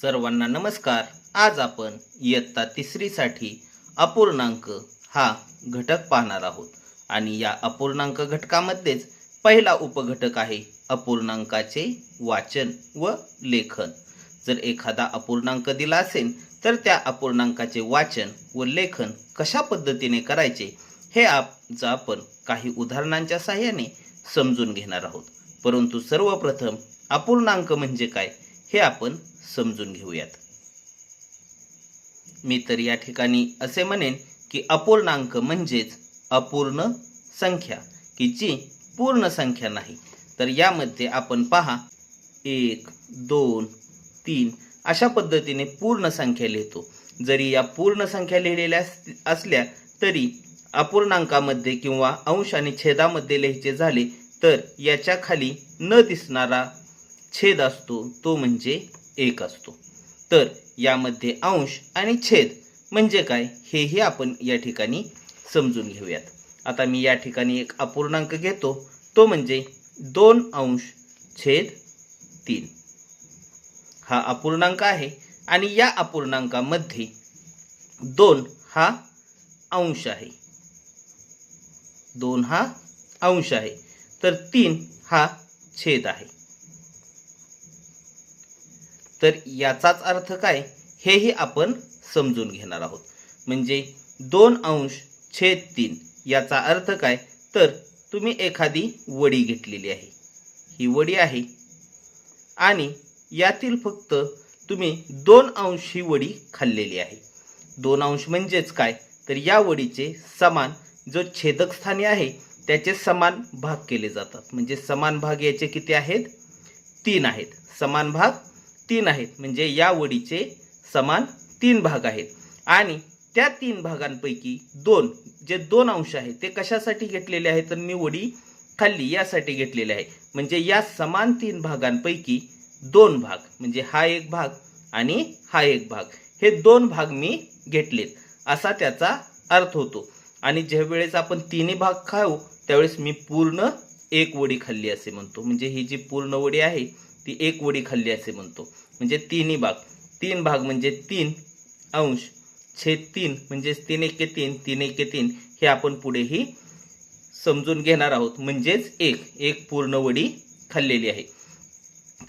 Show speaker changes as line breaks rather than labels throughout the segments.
सर्वांना नमस्कार. आज आपण इयत्ता तिसरीसाठी अपूर्णांक हा घटक पाहणार आहोत. आणि या अपूर्णांक घटकामध्येच पहिला उपघटक आहे अपूर्णांकाचे वाचन व लेखन. जर एखादा अपूर्णांक दिला असेल तर त्या अपूर्णांकाचे वाचन व लेखन कशा पद्धतीने करायचे हे आज आपण काही उदाहरणांच्या सहाय्याने समजून घेणार आहोत. परंतु सर्वप्रथम अपूर्णांक म्हणजे काय हे आपण समजून घेऊयात. मी तर या ठिकाणी असे म्हणेन की अपूर्णांक म्हणजेच अपूर्ण संख्या की जी पूर्ण संख्या नाही. तर यामध्ये आपण पहा एक दोन तीन अशा पद्धतीने पूर्ण संख्या लिहितो. जरी या पूर्ण संख्या लिहिलेल्या असल्या तरी अपूर्णांकामध्ये किंवा अंश आणि छेदामध्ये लिहायचे झाले तर याच्या खाली न दिसणारा छेद असतो तो म्हणजे एक असतो. तर यामध्ये अंश आणि छेद म्हणजे काय? हेही आपण या ठिकाणी समजून घेऊयात. आता मी या ठिकाणी एक अपूर्णांक घेतो. तो म्हणजे दोन अंश छेद तीन. हा अपूर्णांक आहे आणि या अपूर्णांकामध्ये दोन हा अंश आहे. दोन हा अंश आहे. तर तीन हा छेद आहे. तर याचाच अर्थ काय? हेही आपण समजून घेणार आहोत. म्हणजे दोन अंश छेद तीन याचा अर्थ काय? तर तुम्ही एखादी वडी घेतलेली आहे. ही वडी आहे. आणि यातील फक्त तुम्ही दोन अंश ही वडी खाल्लेली आहे. दोन अंश म्हणजेच काय? तर या वडीचे समान जो छेदक स्थानी आहे त्याचे समान भाग केले जातात. म्हणजे समान भाग याचे किती आहेत? तीन आहेत. समान भाग तीन आहेत. म्हणजे या वडीचे समान तीन भाग आहेत. आणि त्या तीन भागांपैकी दोन जे दोन अंश आहेत ते कशासाठी घेतलेले आहेत? तर मी वडी खाल्ली यासाठी घेतलेले आहे. म्हणजे या समान तीन भागांपैकी दोन भाग म्हणजे हा एक भाग आणि हा एक भाग हे दोन भाग मी घेतलेत. असा त्याचा अर्थ होतो. आणि ज्या वेळेस आपण तिन्ही भाग खाऊ त्यावेळेस मी पूर्ण एक वडी खाल्ली असे म्हणतो. म्हणजे ही जी पूर्ण वडी आहे ती एक वडी खाल्ली असे म्हणतो. म्हणजे तिन्ही भाग. तीन भाग म्हणजे तीन अंश. छेद तीन म्हणजेच तीन एके तीन तीन एके तीन. हे आपण पुढेही समजून घेणार आहोत. म्हणजेच एक. एक पूर्ण वडी खाल्लेली आहे.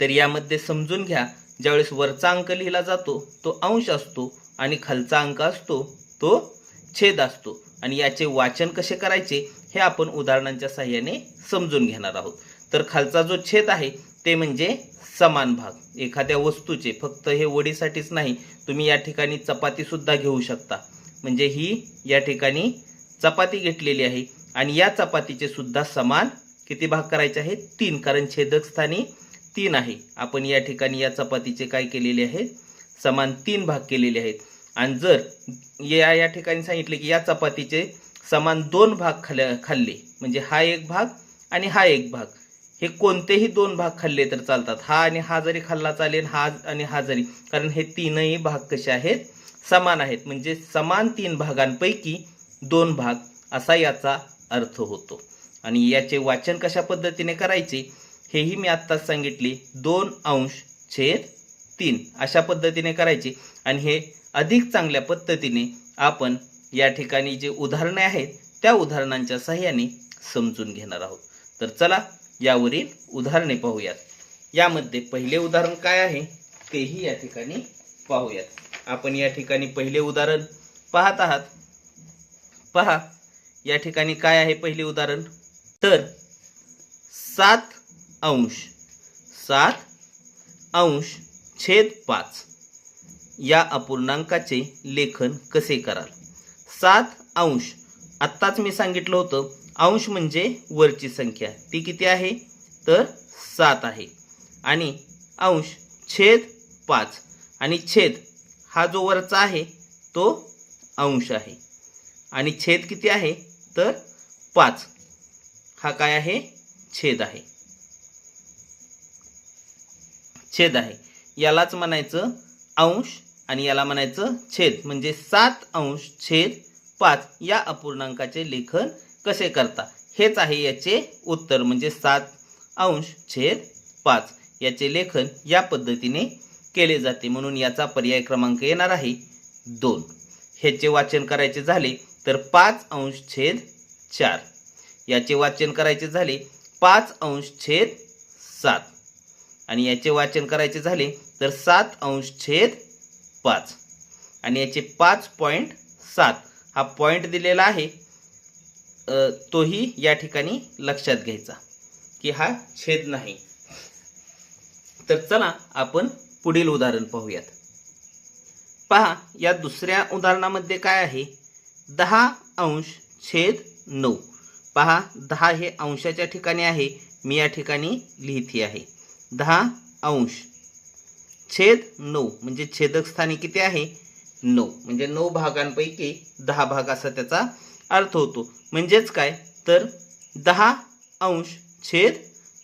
तर यामध्ये समजून घ्या. ज्यावेळेस वरचा अंक लिहिला जातो तो अंश असतो आणि खालचा अंक असतो तो छेद असतो. आणि याचे वाचन कसे करायचे हे आपण उदाहरणांच्या साह्याने समजून घेणार आहोत. तर खालचा जो छेद आहे ते म्हणजे समान भाग. एखाद्या वस्तूचे फक्त हे वडीसाठीच नाही तुम्ही या ठिकाणी चपातीसुद्धा घेऊ शकता. म्हणजे ही या ठिकाणी चपाती घेतलेली आहे. आणि या चपातीचे सुद्धा समान किती भाग करायचे आहेत? तीन. कारण छेदक स्थानी तीन आहे. आपण या ठिकाणी या चपातीचे काय केलेले आहेत? समान तीन भाग केलेले आहेत. आणि जर या या ठिकाणी सांगितले की या चपातीचे समान दोन भाग खाल्ले खाल्ले म्हणजे हा एक भाग आणि हा एक भाग. हे कोणतेही दोन भाग खाल्ले तर चालतात. हा आणि हा जरी खाल्ला चालेल हा आणि हा जरी. कारण हे तीनही भाग कसे आहेत? समान आहेत. म्हणजे समान तीन भागांपैकी दोन भाग असा याचा अर्थ होतो. आणि याचे वाचन कशा पद्धतीने करायचे हेही मी आत्ताच सांगितले. दोन अंश छेद तीन अशा पद्धतीने करायचे. आणि हे अधिक चांगल्या पद्धतीने आपण या ठिकाणी जे उदाहरणे आहेत त्या उदाहरणांच्या सहाय्याने समजून घेणार आहोत. तर चला यावरील उदाहरणे पाहूयात. यामध्ये पहिले उदाहरण काय आहे तेही या ठिकाणी पाहूयात. आपण या ठिकाणी पहिले उदाहरण पाहत आहात. पहा या ठिकाणी काय आहे पहिले उदाहरण? तर सात अंश सात अंश छेद पाच. या अपूर्णांकाचे लेखन कसे कराल? सात अंश आत्ताच मी सांगितलं होतं अंश म्हणजे वरची संख्या. ती किती आहे? तर सात आहे. आणि अंश छेद पाच. आणि छेद हा जो वरचा आहे तो अंश आहे. आणि छेद किती आहे? तर पाच. हा काय आहे? छेद आहे. छेद आहे. यालाच म्हणायचं अंश आणि याला म्हणायचं छेद. म्हणजे सात अंश छेद पाच या अपूर्णांकाचे लेखन कसे करता? हेच आहे याचे उत्तर म्हणजे सात अंश छेद पाच. याचे लेखन या पद्धतीने केले जाते. म्हणून याचा पर्याय क्रमांक येणार आहे दोन. ह्याचे वाचन करायचे झाले तर पाच अंश छेद चार. याचे वाचन करायचे झाले पाच अंश छेद सात. आणि याचे वाचन करायचे झाले तर सात अंश छेद पाच. आणि याचे पाच पॉईंट सात. हा पॉईंट दिलेला आहे तोही या ठिकाणी लक्षात घ्यायचा की हा छेद नाही. तर चला आपण पुढील उदाहरण पाहूयात. पहा या दुसऱ्या उदाहरणामध्ये काय आहे? दहा अंश छेद नऊ. पहा दहा हे अंशाच्या ठिकाणी आहे मी या ठिकाणी लिहिती आहे. दहा अंश छेद नऊ म्हणजे छेदक स्थानी किती आहे? नऊ. म्हणजे नऊ भागांपैकी दहा भाग असा त्याचा अर्थ होतो. म्हणजेच काय? तर दहा अंश छेद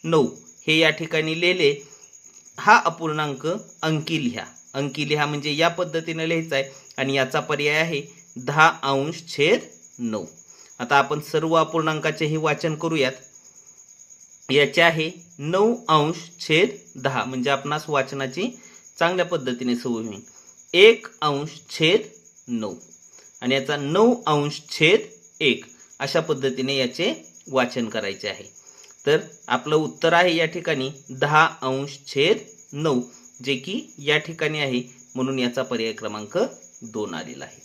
नऊ हे या ठिकाणी लिहिले. हा अपूर्णांक अंकी लिहा. अंकी लिहा म्हणजे या पद्धतीने लिहायचा आहे आणि याचा पर्याय आहे दहा अंश छेद नऊ. आता आपण सर्व अपूर्णांकाचेही वाचन करूयात. याचे आहे नऊ अंश छेद दहा. म्हणजे आपणास वाचनाची चांगल्या पद्धतीने सवय होईल. एक अंश छेद नऊ. आणि याचा नऊ अंश छेद एक. अशा पद्धतीने याचे वाचन करायचे आहे. तर आपलं उत्तर आहे या ठिकाणी दहा अंश छेद नऊ जे की या ठिकाणी आहे. म्हणून याचा पर्याय क्रमांक दोन आलेला आहे.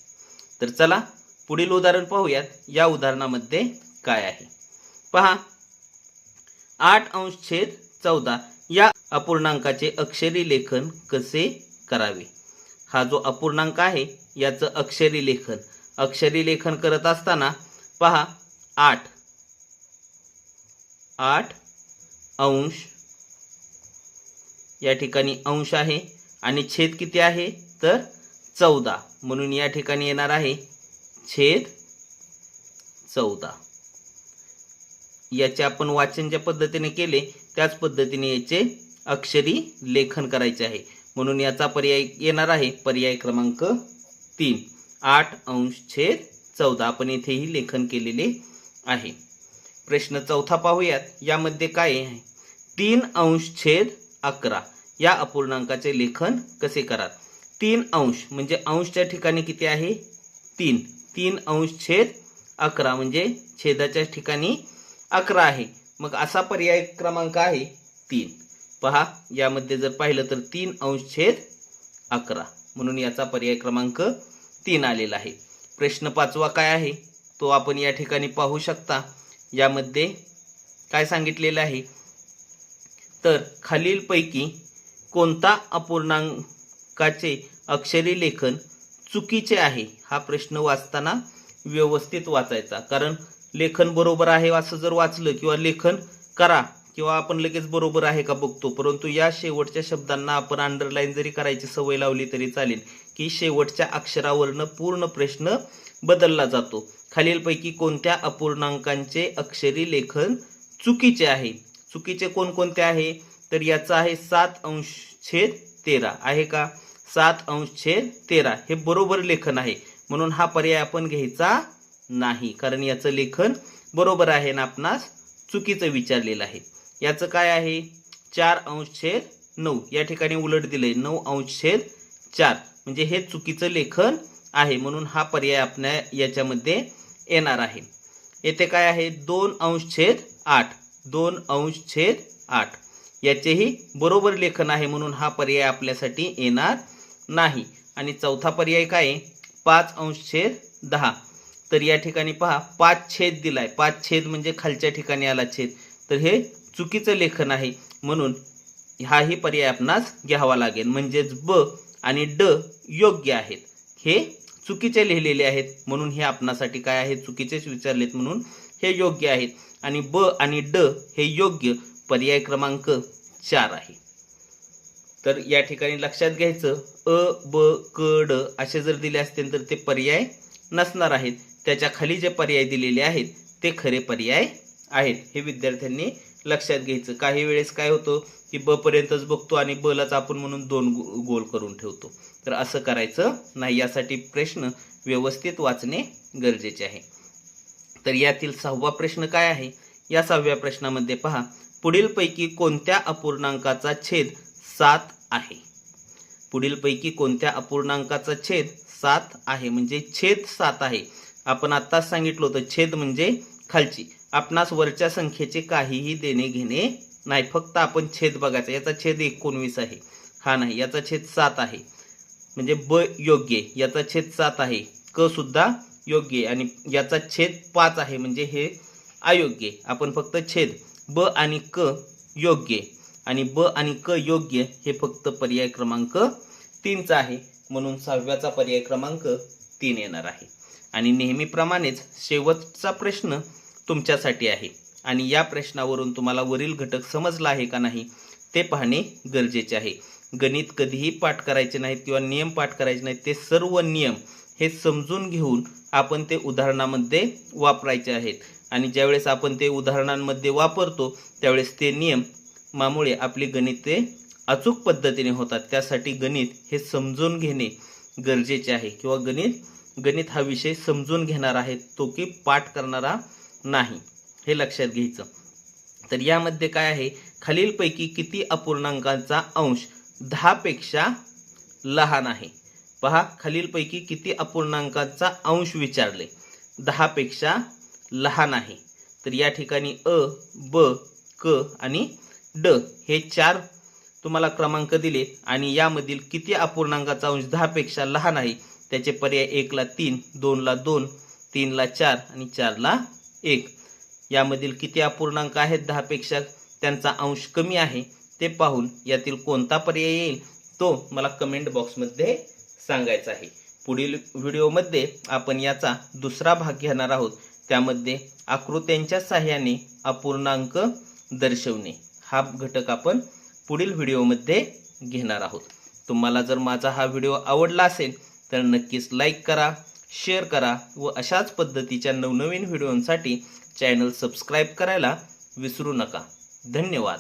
तर चला पुढील उदाहरण पाहूयात. या उदाहरणामध्ये काय आहे? पहा. आठ अंश छेद चौदा या अपूर्णांकाचे अक्षरी लेखन कसे करावे? हा जो अपूर्णांक आहे याचं अक्षरी लेखन अक्षरी लेखन करत असताना पहा आठ. आठ अंश. या ठिकाणी अंश आहे आणि छेद किती आहे? तर चौदा. म्हणून या ठिकाणी येणार आहे छेद चौदा. याचे आपण वाचन ज्या पद्धतीने केले त्याच पद्धतीने याचे अक्षरी लेखन करायचे आहे. म्हणून याचा पर्याय येणार आहे पर्याय क्रमांक तीन. आठ अंश छेद चौदा आपण इथेही लेखन केलेले आहे. प्रश्न चौथा पाहूयात. यामध्ये काय आहे? तीन अंश छेद अकरा. या अपूर्णांकाचे लेखन कसे करा तीन अंश म्हणजे अंशच्या ठिकाणी किती आहे? तीन. तीन अंश छेद अकरा म्हणजे छेदाच्या ठिकाणी अकरा आहे. मग असा पर्याय क्रमांक आहे तीन. पहा यामध्ये जर पाहिलं तर तीन अंश छेद अकरा. म्हणून याचा पर्याय क्रमांक तीन आलेला आहे. प्रश्न पाचवा काय आहे? तो आपण या ठिकाणी पाहू शकता. यामध्ये काय सांगितलेलं आहे? तर खालीलपैकी कोणता अपूर्णांकाचे अक्षरी लेखन चुकीचे आहे? हा प्रश्न वाचताना व्यवस्थित वाचायचा. कारण लेखन बरोबर आहे असं जर वाचलं किंवा लेखन करा किंवा आपण लगेच बरोबर आहे का बघतो? परंतु या शेवटच्या शब्दांना आपण अंडरलाईन जरी करायची सवय लावली तरी चालेल की शेवटच्या अक्षरावरनं पूर्ण प्रश्न बदलला जातो. खालीलपैकी कोणत्या अपूर्णांकांचे अक्षरी लेखन चुकीचे आहे? चुकीचे कोणकोणते आहे? तर याचा आहे सात अंश छेद तेरा. आहे का? सात अंश छेद तेरा. हे बरोबर लेखन आहे. म्हणून हा पर्याय आपण घ्यायचा नाही. कारण याचं लेखन बरोबर आहे ना आपणास चुकीचं विचारलेलं आहे. याचं काय आहे? चार अंश छेद नऊ. या ठिकाणी उलट दिलंय. नऊ अंश छेद चार. म्हणजे हे चुकीचं लेखन आहे. म्हणून हा पर्याय आपल्या याच्यामध्ये येणार आहे. येथे काय आहे? दोन अंश छेद आठ. दोन अंश छेद आठ. याचेही बरोबर लेखन आहे. म्हणून हा पर्याय आपल्यासाठी येणार नाही. आणि चौथा पर्याय काय आहे? पाच अंश छेद दहा. तर या ठिकाणी पहा पाच छेद दिलाय. पाच छेद म्हणजे खालच्या ठिकाणी आला छेद. तर हे चुकीचं लेखन आहे म्हणून हाही पर्याय आपणास घ्यावा लागेल. म्हणजेच ब आणि ड योग्य आहेत. हे चुकीचे लिहिलेले आहेत म्हणून हे आपणासाठी काय आहे? चुकीचेच विचारलेत म्हणून हे योग्य आहेत. आणि ब आणि ड हे योग्य पर्याय क्रमांक चार आहे. तर या ठिकाणी लक्षात घ्यायचं अ ब क ड असे जर दिले असतील तर ते पर्याय नसणार आहेत. त्याच्याखाली जे पर्याय दिलेले आहेत ते खरे पर्याय आहेत. हे विद्यार्थ्यांनी लक्षात घ्यायचं. काही वेळेस काय होतं की ब पर्यंतच बघतो आणि बलाच आपण म्हणून दोन गो- गोल करून ठेवतो. तर असं करायचं नाही. यासाठी प्रश्न व्यवस्थित वाचणे गरजेचे आहे. तर यातील सहावा प्रश्न काय आहे? या सहाव्या प्रश्नामध्ये पहा पुढीलपैकी कोणत्या अपूर्णांकाचा छेद सात आहे? पुढीलपैकी कोणत्या अपूर्णांकाचा छेद सात आहे? म्हणजे छेद सात आहे. आपण आत्ताच सांगितलं होतं छेद म्हणजे खालची. आपणास वरच्या संख्येचे काहीही देणे घेणे नाही. फक्त आपण छेद बघायचा. याचा छेद एकोणवीस आहे. हा नाही. याचा छेद सात आहे. म्हणजे ब योग्य. आहे. याचा छेद सात आहे. क सुद्धा योग्य आहे. आणि याचा छेद पाच आहे. म्हणजे हे अयोग्य. आपण फक्त छेद. ब आणि क योग्य. आणि ब आणि क योग्य हे फक्त पर्याय क्रमांक तीनचा आहे. म्हणून सहाव्याचा पर्याय क्रमांक तीन येणार आहे. आणि नेहमीप्रमाणेच शेवटचा प्रश्न तुमच्यासाठी आहे. आणि या प्रश्नावरून तुम्हाला वरील घटक समजला आहे का नाही ते पाहणे गरजेचे आहे. गणित कधीही पाठ करायचे नाहीत किंवा नियम पाठ करायचे नाहीत ते सर्व नियम हे समजून घेऊन आपण ते उदाहरणामध्ये वापरायचे आहेत. आणि ज्यावेळेस आपण ते उदाहरणांमध्ये वापरतो त्यावेळेस ते नियम मामुळे आपली गणिते अचूक पद्धतीने होतात. त्यासाठी गणित हे समजून घेणे गरजेचे आहे. किंवा गणित गणित हा विषय समजून घेणार आहे तो की पाठ करणारा नाही हे लक्षात घ्यायचं. तर यामध्ये काय आहे? खालीलपैकी किती अपूर्णांकांचा अंश दहापेक्षा लहान आहे? पहा खालीलपैकी किती अपूर्णांकांचा अंश विचारले. दहापेक्षा लहान आहे. तर या ठिकाणी अ ब क आणि ड हे चार तुम्हाला क्रमांक दिले आणि यामधील किती अपूर्णांकाचा अंश दहापेक्षा लहान आहे त्याचे पर्याय एकला तीन दोनला दोन तीनला चार आणि चारला एक. यामधील किती अपूर्णांक आहेत दहापेक्षा त्यांचा अंश कमी आहे ते पाहून यातील कोणता पर्याय येईल तो मला कमेंट बॉक्समध्ये सांगायचा आहे. पुढील व्हिडिओमध्ये आपण याचा दुसरा भाग घेणार आहोत. त्यामध्ये आकृत्यांच्या साह्याने अपूर्णांक दर्शवणे. हा घटक आपण पुढील व्हिडिओमध्ये घेणार आहोत. तुम्हाला जर माझा हा व्हिडिओ आवडला असेल तर नक्कीच लाईक करा. शेअर करा व अशाच पद्धतीच्या नवनवीन व्हिडिओंसाठी चॅनल सबस्क्राईब करायला विसरू नका. धन्यवाद.